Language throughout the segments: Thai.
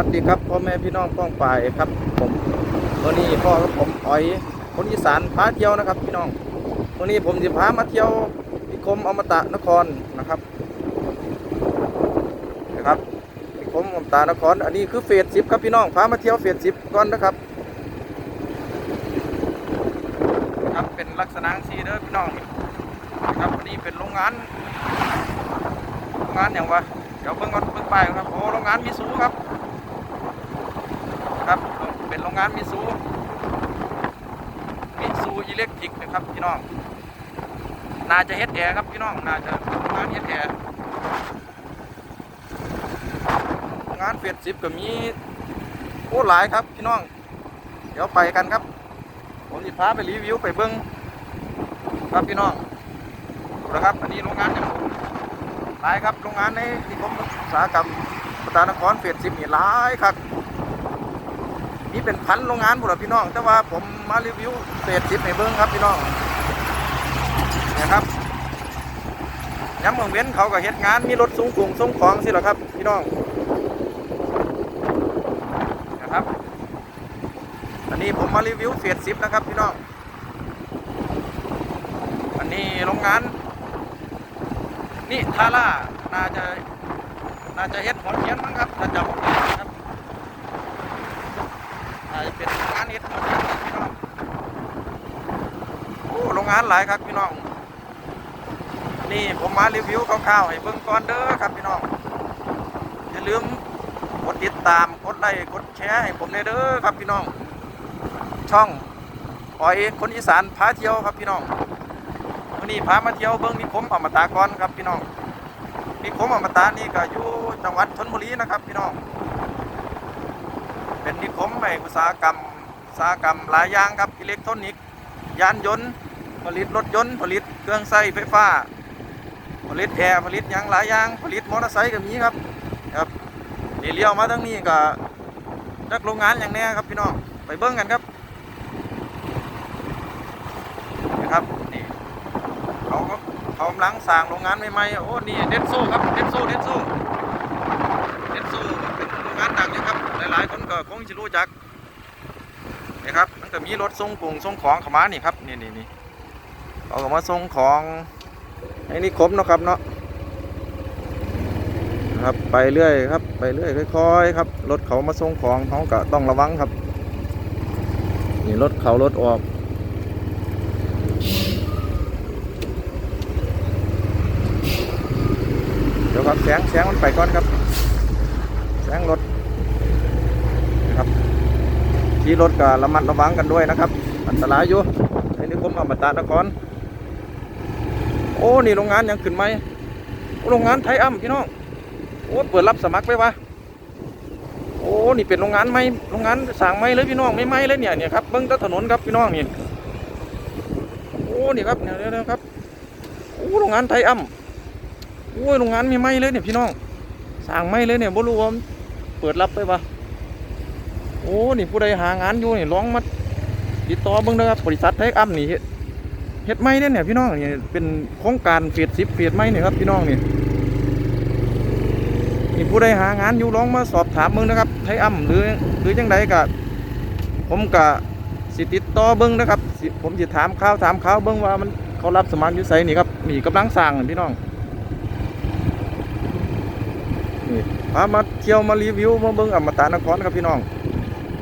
วัสดีครับพ่อแม่พี่น้องป้องปายครับผมวันนี้พ่อกับผมอ้อยคนอีสานพาเที่ยวนะครับ พี่น้องวันนี้ผมจะพามาเที่ยวนิคมอมตะนครนะครับนะครับนิคมอมตะนคร อันนี้คือเฟสสิบครับพี่น้องพามาเที่ยวเฟสสิบก่อนนะครับครับเป็นลักษณะสีเด้อพี่น้องนะครับอันนี้เป็นโรงงานโรงงานอย่างวะเดี๋ยวเบิ่งก่อนเบิ่งไปครับโอ้โรงงานมิสูครับครับ งานมิสูมิสูอิเล็กทริกนะครับพี่น้อง น่าจะเฮ็ดแอร์ครับพี่น้อง น่าจะงานเฮ็ดแอร์งานเฟสสิบก็มีโอ้หลายครับพี่น้อง เดี๋ยวไปกันครับ ผมจะพาไปรีวิวไปเบิ่งครับพี่น้องดูนะครับ อันนี้โรงงานอย่างหลายครับ โรงงานในนิคมอุตสาหกรรมปตานครเฟสสิบนี่หลายครับ นี่เป็นพันโรงงานบุรพี่น้อง แต่ว่าผมมารีวิวเฟสสิบในเบิ้งครับพี่น้องนี่ยครับย้ำเมืองเว้นเขาก็เฮ็ดงานมีรถสูงกุงส่งของสิหรอครับพี่น้องนะครับ อันนี้ผมมารีวิวเฟสสิบนะครับพี่น้อง อันนี้โรงงาน นี่ทาร่าน่าจะน่าจะเฮ็ดหัวเทียนมั้งครับน่าจะหัวเทียนครับน่าจะเป็นงานเฮ็ดหัวเทียนครับพี่น้องโอ้โร งานหลายครับพี่น้อง นี่ผมมารีวิวคร่าวๆให้เบิ่งก่อนเด้อครับพี่น้อง อย่าลืมกดติดตาม กดไลค์ กดแชร์ให้ผมเด้อครับพี่น้อง ช่องปอยคนอีสานพาเที่ยวครับพี่น้องวันนี้พามาเที่ยวเบิ้งนิคมอมตะก่อนครับพี่น้องนิคมอมตะนี่ก็อยู่จังหวัดชนบุรีนะครับพี่น้อง เป็นนิคมในอุตสาหกรรมอุตสาหกรรมหลายอย่างครับอิเล็กทรอนิกส์ยานยนต์ ผลิตรถยนต์ผลิตเครื่องใช้ไฟฟ้า ผลิตแอร์ผลิตยังหลายอย่างผลิตมอเตอร์ไซค์ก็มีครับครับนี่เลี้ยวมาทั้งนี้ก็จากโรงงานอย่างแนี้ครับพี่น้องไปเบิ้งกันครับนะครับนี่เขาก็เขากำลังสร้างโรงงานใหม่ๆโอ้นี่เดนโซ่ครับเดนโซ่เดนโซ่เดนโซ่เป็นโรงงานดังอยู่ครับหลายๆคนก็คงจะรู้จักนี่ครับมันก็มีรถส่งกรุงส่งของเข้ามานี่ครับนี่นี่นี่ เขาก็มาส่งของไอ้นี่ครบเนาะครับเนาะครับไปเรื่อยครับ ไปเรื่อยค่อยๆครับรถเขามาส่งของเขาก็ต้องระวังครับนี่รถเขารถออกเดี๋ยวครับแสงแสงมันไปก่อนครับแสงรถนะครับขี่รถก็ระมัดระวังกันด้วยนะครับ อันตรายอยู่ในนิคมอมตะนคร โอ้นี่โรงงานยังขึ้นไหมโอ้โรงงานไทยอ้ำพี่น้องโอ้เปิดรับสมัครไปวะโอ้นี่เป็นโรงงานไหมโรงงานสร้างไหมเลยพี่น้องไม่ไหมเลยเนี่ยเนี่ยครับเบิ้งถนนครับพี่น้องนี่โอ้นี่ครับเนี่ยเนี่ยครับโอ้โรงงานไทยอ้ำโอ้ยโรงงานไมีไหมเลยเนี่ยพี่น้องสร้างไม้เลยเนี่ยบ่รู้ว่ามันเปิดรับไปปะโอ้นี่ผู้ใดหางานอยู่นี่ลองมาติดต่อเบิ่งเด้อครับบริษัทไทยอัมนี่ เฮ็ดไม้เนี่ยเนี่ยพี่น้องเนี่ยเป็นโครงการเฟสสิบเฟสไม้เนี่ยครับพี่น้องนี่นี่ผู้ใดหางานอยู่ลองมาสอบถามเบิ่งนะครับไทยอัมหรือหรือจังใดก็ผมก็สิติดต่อเบิ่งนะครับ ผมสิถามข่าวถามข่าวเบิ่งว่ามันเขารับสมัครยู่ไสนี่ครับนี่กำลังสร้างพี่น้องนี่พามาเที่ยวมารีวิวมาเบิ่งอมตะนครครับพี่น้อง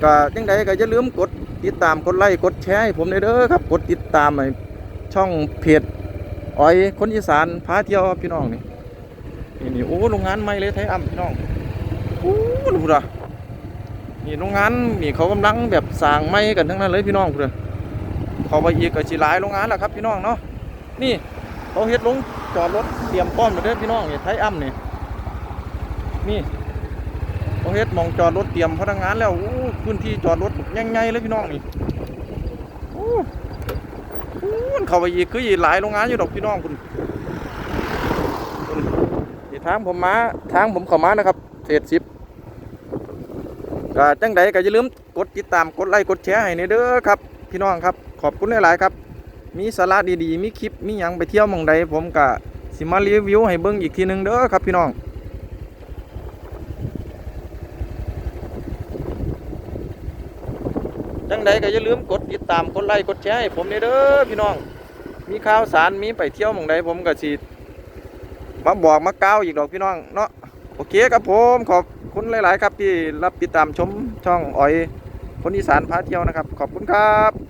ก็จังใดก็อย่าลืมกดติดตามกดไลค์กดแชร์ให้ผมด้วยเด้อครับกดติดตามใน ช่องเพจอ้อยคนอีสานพาเที่ยวครับพี่น้องนี่นี่นี่โอ้โรงงานใหม่เลยไทยอ้ำพี่น้องโอ้ดูดะนี่โรงงานนี่เขากำลังแบบสร้างใหม่กันทั้งนั้นเลยพี่น้องเพื่อนเขาไปอีกก็สิลายโรงงานแล้วครับพี่น้องเนาะนี่เขาเฮ็ดลงจอดรถเตรียมป้อมเลยเด้อพี่น้องนี่ไทยอ้ำนี่นี่เขาเฮ็ดมองจอดรถเตรียมพนักงานแล้วโอ้พื้นที่จอดรถใหญ่ๆเลยพี่น้องนี่โอ้ โอ้เข้าไปอีกคืออีหลายโรงงานอยู่ดอกพี่น้องคุณที่ทางผมมาทางผมเข้ามานะครับเศษสิบก็จังใดก็อย่าลืมกดติดตามกดไลค์กดแชร์ให้นี่เด้อครับ พี่น้องครับ ขอบคุณหลายๆครับ มีสาระดีๆ มีคลิปมีหยังไปเที่ยวมองใดผมก็สิมารีวิวให้เบิ่งอีกทีหนึงเด้อครับพี่น้อง จังใดก็อย่าลืมกดติดตามกดไลค์กดแชร์ให้ผมเด้อพี่น้อง มีข่าวสารมีไปเที่ยวหม่องใดผมก็สิมาบอกมากล่าวอีกดอกพี่น้องเนาะโอเคครับผมขอบคุณหลาย ๆ ครับที่รับติดตามชมช่องอ้อยคนอีสานพาเที่ยวนะครับ ขอบคุณครับ